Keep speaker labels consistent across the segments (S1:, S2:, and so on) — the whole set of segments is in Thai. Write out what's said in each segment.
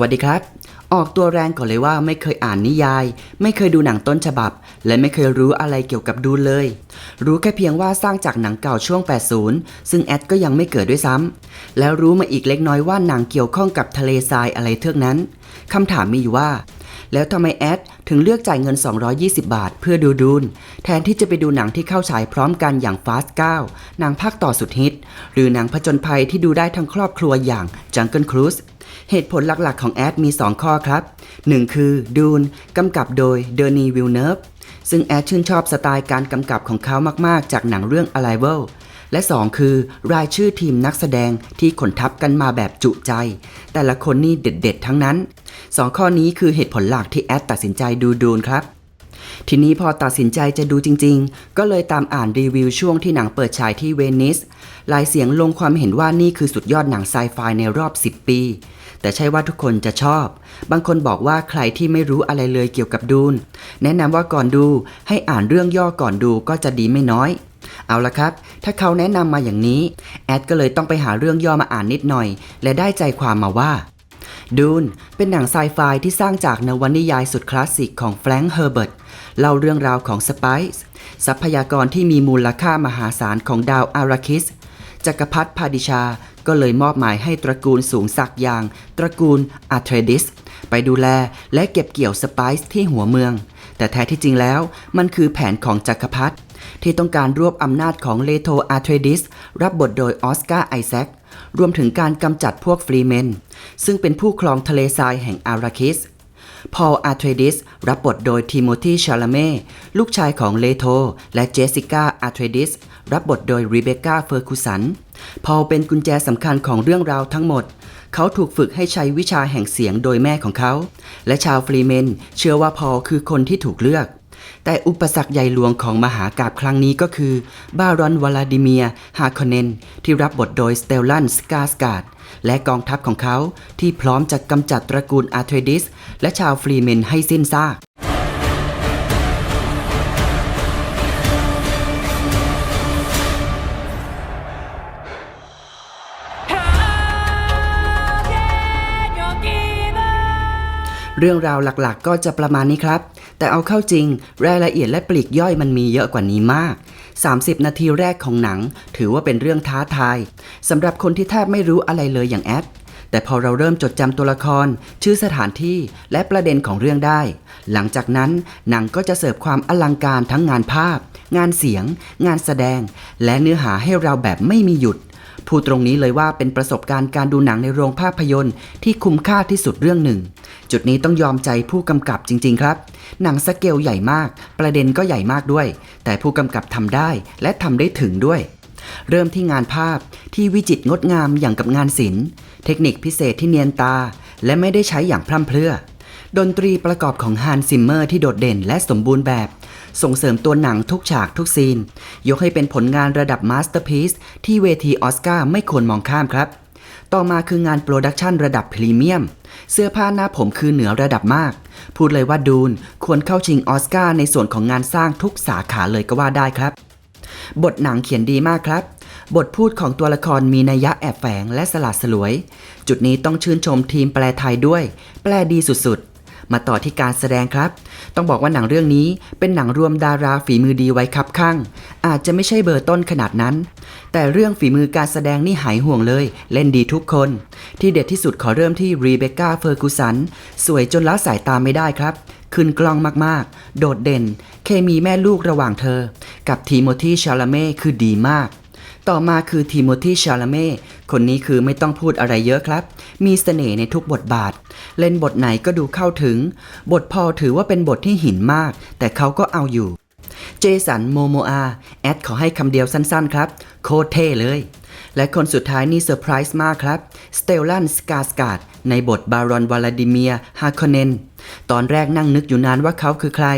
S1: วัสดีครับ ออกตัวแรงก่อนเลยว่าไม่เคยอ่านนิยาย ไม่เคยดูหนังต้นฉบับ และไม่เคยรู้อะไรเกี่ยวกับดูเลย รู้แค่เพียงว่าสร้างจากหนังเก่าช่วง 80 ซึ่งแอดก็ยังไม่เกิดด้วยซ้ำแล้วรู้มาอีกเล็กน้อยว่าหนังเกี่ยวข้องกับทะเลทรายอะไรเทือกนั้นคำถามมีอยู่ว่า แล้วทำไมแอดถึงเลือกจ่ายเงิน 220 บาท เพื่อดูดูนแทนที่จะไปดูหนังที่เข้าฉายพร้อมกันอย่าง Fast 9หนังภาคต่อสุดฮิต หรือหนังผจญภัยที่ดูได้ทั้งครอบครัวอย่าง Jungle Cruise เหตุผลหลักๆของแอดมี 2 ข้อครับ 1 คือดูนกำกับโดยเดอร์นีวิลเนฟซึ่งแอดชื่นชอบสไตล์การกำกับของเขามากๆ จากหนังเรื่อง Arrival และ 2 คือ รายชื่อทีมนักแสดงที่ขนทับกันมาแบบจุใจ แต่ละคนนี่เด็ดๆ ทั้งนั้น 2 ข้อนี้คือเหตุผลหลักที่แอดตัดสินใจดูดูนครับทีนี้พอตัดสินใจจะดูจริงๆ ก็เลยตามอ่านรีวิวช่วงที่หนังเปิดฉายที่เวนิส หลายเสียงลงความเห็นว่านี่คือสุดยอดหนังไซไฟในรอบ 10 ปี แต่ใช่ว่าทุกคนจะชอบ บางคนบอกว่าใครที่ไม่รู้อะไรเลยเกี่ยวกับดูน แนะนำว่าก่อนดูให้อ่านเรื่องย่อก่อนดูก็จะดีไม่น้อย เอาละครับ ถ้าเขาแนะนำมาอย่างนี้ แอดก็เลยต้องไปหาเรื่องย่อมาอ่านนิดหน่อย และได้ใจความมาว่าดูนเป็นหนังไซไฟที่สร้างจากนวนิยายสุดคลาสสิกของแฟรงค์เฮอร์เบิร์ตเล่าเรื่องราวของสไปซ์ทรัพยากรที่มีมูลค่ามหาศาลของดาวอาราคิส จักรพรรดิพาดิชา ก็เลยมอบหมายให้ตระกูลสูงศักดิ์อย่าง ตระกูลอาเทรดิส ไปดูแลและเก็บเกี่ยวสไปซ์ที่หัวเมือง แต่แท้ที่จริงแล้วมันคือแผนของจักรพรรดิที่ต้องการรวบอำนาจของเลโทอาเทรดิส รับบทโดยออสการ์ไอแซครวมถึงการกำจัดพวกฟรีเมน ซึ่งเป็นผู้ครองทะเลทรายแห่งอาราคิสพอลอาร์เทรดิส รับบทโดยทิโมธีชาลาเม่ ลูกชายของเลโท และเจสสิก้าอาร์เทรดิส รับบทโดยรีเบคก้าเฟอร์คูสัน พอลเป็นกุญแจสำคัญของเรื่องราวทั้งหมด เขาถูกฝึกให้ใช้วิชาแห่งเสียงโดยแม่ของเขา และชาวฟรีเมน เชื่อว่าพอลคือคนที่ถูกเลือก แต่อุปสรรคใหญ่หลวงของมหากาบครั้งนี้ก็คือ บารอนวลาดิเมีย ฮาคอนเนน ที่รับบทโดยสเตลลันสกาสการ์ดและกองทัพของเขาที่พร้อมจะกำจัดตระกูลอาร์เทรดิส และชาวฟรีเมนให้สิ้นซาก รื่องราวหลักๆ ก็จะประมาณนี้ครับ แต่เอาเข้าจริง รายละเอียดและปลีกย่อยมันมีเยอะกว่านี้มาก 30 นาทีแรกของหนัง ถือว่าเป็นเรื่องท้าทายสำหรับคนที่แทบไม่รู้อะไรเลยอย่างแอดแต่พอเราเริ่มจดจำตัวละคร ชื่อสถานที่และประเด็นของเรื่องได้ หลังจากนั้นหนังก็จะเสิร์ฟความอลังการทั้งงานภาพ งานเสียง งานแสดง และเนื้อหาให้เราแบบไม่มีหยุด พูดตรงนี้เลยว่าเป็นประสบการณ์การดูหนังในโรงภาพยนตร์ที่คุ้มค่าที่สุดเรื่องหนึ่ง จุดนี้ต้องยอมใจผู้กำกับจริง ๆ ครับ หนังสเกลใหญ่มาก ประเด็นก็ใหญ่มากด้วย แต่ผู้กำกับทำได้และทำได้ถึงด้วย เริ่มที่งานภาพที่วิจิตรงดงามอย่างกับงานศิลป์เทคนิคพิเศษที่เนียนตา และไม่ได้ใช้อย่างพร่ำเพรื่อดนตรีประกอบของฮันซิมเมอร์ที่โดดเด่นและสมบูรณ์แบบ ส่งเสริมตัวหนังทุกฉากทุกซีน ยกให้เป็นผลงานระดับมาสเตอร์พีซที่เวทีออสการ์ไม่ควรมองข้ามครับ ต่อมาคืองานโปรดักชันระดับพรีเมียม เสื้อผ้าหน้าผมคือเหนือระดับมาก พูดเลยว่าดูนควรเข้าชิงออสการ์ในส่วนของงานสร้างทุกสาขาเลยก็ว่าได้ครับ บทหนังเขียนดีมากครับบทพูดของตัวละครมีนัยยะแอบแฝงและสลัดสลวย จุดนี้ต้องชื่นชมทีมแปลไทยด้วย แปลดีสุดๆ มาต่อที่การแสดงครับ ต้องบอกว่าหนังเรื่องนี้เป็นหนังรวมดาราฝีมือดีไว้ครับข้าง อาจจะไม่ใช่เบอร์ต้นขนาดนั้น แต่เรื่องฝีมือการแสดงนี่หายห่วงเลย เล่นดีทุกคน ที่เด็ดที่สุดขอเริ่มที่รีเบคก้าเฟอร์กูสันสวยจนละสายตาไม่ได้ครับขึ้นกล้องมากๆ โดดเด่น เคมีแม่ลูกระหว่างเธอ กับทีโมธีชาลาเม่คือดีมาก ต่อมาคือทีโมธีชาลเม่คนนี้คือไม่ต้องพูดอะไรเยอะครับ มีเสน่ห์ในทุกบทบาท เล่นบทไหนก็ดูเข้าถึง บทพอถือว่าเป็นบทที่หินมาก แต่เขาก็เอาอยู่ เจสันโมโมอา แอดขอให้คำเดียวสั้นๆ ครับ โคตรเท่เลย และคนสุดท้ายนี่เซอร์ไพรส์มากครับ สเตลลันสกาสการ์ดในบทบารอนวลาดิเมียฮาคอนเนนตอนแรกนั่งนึกอยู่นานว่าเขาคือใคร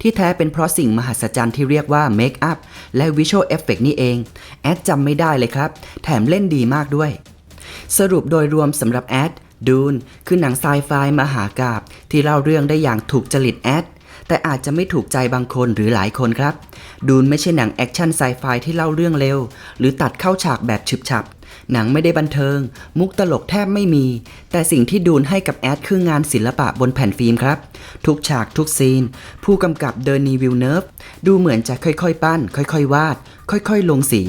S1: ที่แท้เป็นเพราะสิ่งมหัศจรรย์ที่เรียกว่าเมคอัพและวิชวลเอฟเฟกนี่เอง แอดจำไม่ได้เลยครับ แถมเล่นดีมากด้วย สรุปโดยรวมสำหรับแอดดูนคือหนังไซไฟมหากาบที่เล่าเรื่องได้อย่างถูกจริตแอด แต่อาจจะไม่ถูกใจบางคนหรือหลายคนครับ ดูนไม่ใช่หนังแอคชั่นไซไฟที่เล่าเรื่องเร็ว หรือตัดเข้าฉากแบบฉึบฉับ หนังไม่ได้บันเทิง มุกตลกแทบไม่มี แต่สิ่งที่ดูนให้กับแอดคืองานศิลปะบนแผ่นฟิล์มครับ ทุกฉากทุกซีน ผู้กำกับเดอร์นีวิลเนิฟดูเหมือนจะค่อยๆ ปั้น ค่อยๆ วาด ค่อยๆ ลงสี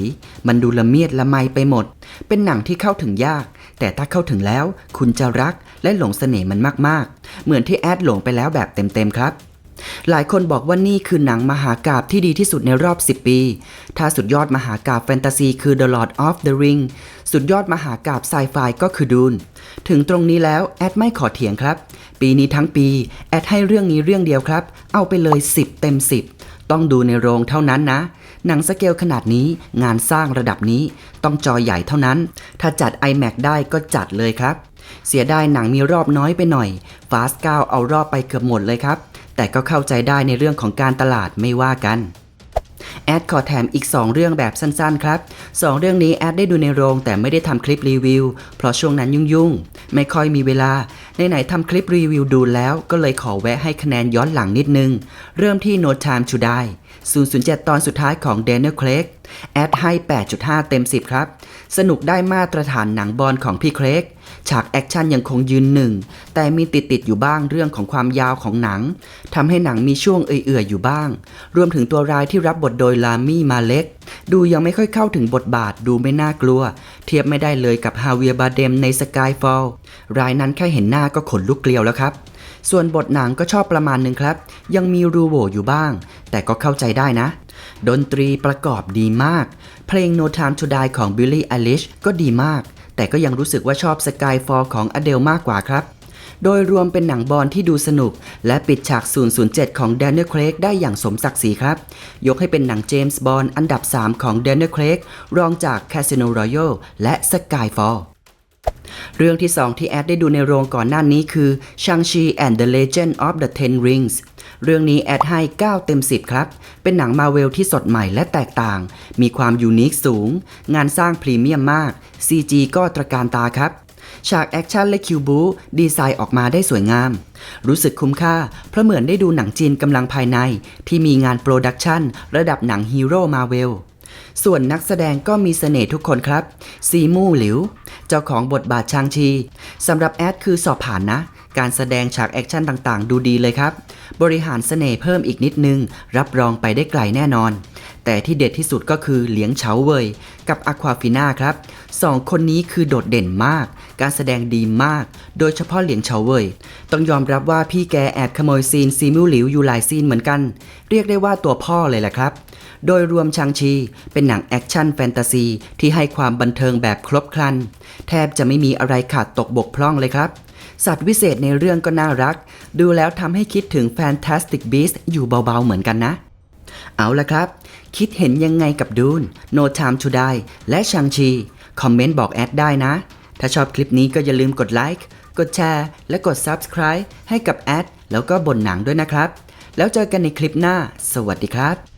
S1: มันดูละเมียดละไมไปหมด เป็นหนังที่เข้าถึงยาก แต่ถ้าเข้าถึงแล้ว คุณจะรักและหลงเสน่ห์มันมากๆ เหมือนที่แอดหลงไปแล้วแบบเต็มๆครับ หลายคนบอกว่านี่คือหนังมหากาบที่ดีที่สุดในรอบ 10 ปี ถ้าสุดยอดมหากาบแฟนตาซีคือ The Lord of the Ring สุดยอดมหากาบไซไฟก็คือดูน ถึงตรงนี้แล้วแอดไม่ขอเถียงครับ ปีนี้ทั้งปี แอดให้เรื่องนี้เรื่องเดียวครับ เอาไปเลย 10 เต็ม 10 ต้องดูในโรงเท่านั้นนะหนังสเกลขนาดนี้งานสร้างระดับนี้ต้องจอใหญ่เท่านั้น ถ้าจัด iMac ได้ก็จัดเลยครับ เสียดายหนังมีรอบน้อยไปหน่อย Fast 9เอารอบไปเกือบหมดเลยครับ แต่ก็เข้าใจได้ในเรื่องของการตลาดไม่ว่ากันแอดขอแถมอีก 2 เรื่องแบบสั้นๆ ครับ 2 เรื่องนี้แอดได้ดูในโรงแต่ไม่ได้ทำคลิปรีวิว เพราะช่วงนั้นยุ่งๆ ไม่ค่อยมีเวลา ไหนๆทำคลิปรีวิวดูแล้วก็เลยขอแวะให้คะแนนย้อนหลังนิดนึง เริ่มที่ No Time to Die 007 ตอนสุดท้ายของ Daniel Craig แอดให้ 8.5 เต็ม 10 ครับ สนุกได้มาตรฐานหนังบอลของพี่เครก ฉากแอคชั่นยังคงยืนหนึ่ง แต่มีติดติดอยู่บ้างเรื่องของความยาวของหนังทำให้หนังมีช่วงเอื่อยๆอยู่บ้าง รวมถึงตัวร้ายที่รับบทโดยลามี่มาเล็ก ดูยังไม่ค่อยเข้าถึงบทบาทดูไม่น่ากลัว เทียบไม่ได้เลยกับฮาเวียร์บาเดมในสกายฟอลรายนั้นแค่เห็นหน้าก็ขนลุกเกลียวแล้วครับ ส่วนบทหนังก็ชอบประมาณหนึ่งครับ ยังมีรูโหวอยู่บ้าง แต่ก็เข้าใจได้นะ ดนตรีประกอบดีมาก เพลง No Time to Die ของ Billie Eilish ก็ดีมาก แต่ก็ยังรู้สึกว่าชอบ Skyfall ของ Adele มากกว่าครับ โดยรวมเป็นหนังบอลที่ดูสนุก และปิดฉาก 007 ของ Daniel Craig ได้อย่างสมศักดิ์ศรีครับ ยกให้เป็นหนังเจมส์บอลอันดับ 3 ของ Daniel Craig รองจาก Casino Royale และ Skyfall เรื่องที่ 2 ที่แอดได้ดูในโรงก่อนหน้านี้คือ Shang-Chi and the Legend of the Ten Rings เรื่องนี้แอดให้ 9 เต็ม 10 ครับ เป็นหนังมาเวลที่สดใหม่และแตกต่าง มีความยูนิคสูง งานสร้างพรีเมียมมาก CG ก็ตระการตาครับ ฉากแอคชั่นและคิวบูดีไซน์ออกมาได้สวยงาม รู้สึกคุ้มค่า เพราะเหมือนได้ดูหนังจีนกำลังภายใน ที่มีงานโปรดักชันระดับหนังฮีโร่มาเวล ส่วนนักแสดงก็มีเสน่ห์ทุกคนครับ ซีมู่หลิว เจ้าของบทบาทชางชีสำหรับแอดคือสอบผ่านนะ การแสดงฉากแอคชั่นต่างๆ ดูดีเลยครับ บริหารเสน่ห์เพิ่มอีกนิดนึง รับรองไปได้ไกลแน่นอน แต่ที่เด็ดที่สุดก็คือเหลียงเฉาเว่ยกับอควาฟิน่าครับสองคนนี้คือโดดเด่นมาก การแสดงดีมาก โดยเฉพาะเหลียงเฉาเว่ยต้องยอมรับว่าพี่แกแอบขโมยซีนซีมิวหลิวอยู่หลายซีนเหมือนกัน เรียกได้ว่าตัวพ่อเลยแหละครับ โดยรวมชางชี เป็นหนังแอคชั่นแฟนตาซีที่ให้ความบันเทิงแบบครบครัน แทบจะไม่มีอะไรขาดตกบกพร่องเลยครับสัตว์วิเศษในเรื่องก็น่ารัก ดูแล้วทำให้คิดถึง Fantastic Beasts อยู่เบาๆเหมือนกันนะ เอาละครับ คิดเห็นยังไงกับดูน No Time to Die และชังชี คอมเมนต์บอกแอดได้นะ ถ้าชอบคลิปนี้ก็อย่าลืมกดไลค์ กดแชร์ และกด Subscribe ให้กับแอดแล้วก็บนหนังด้วยนะครับ แล้วเจอกันในคลิปหน้า สวัสดีครับ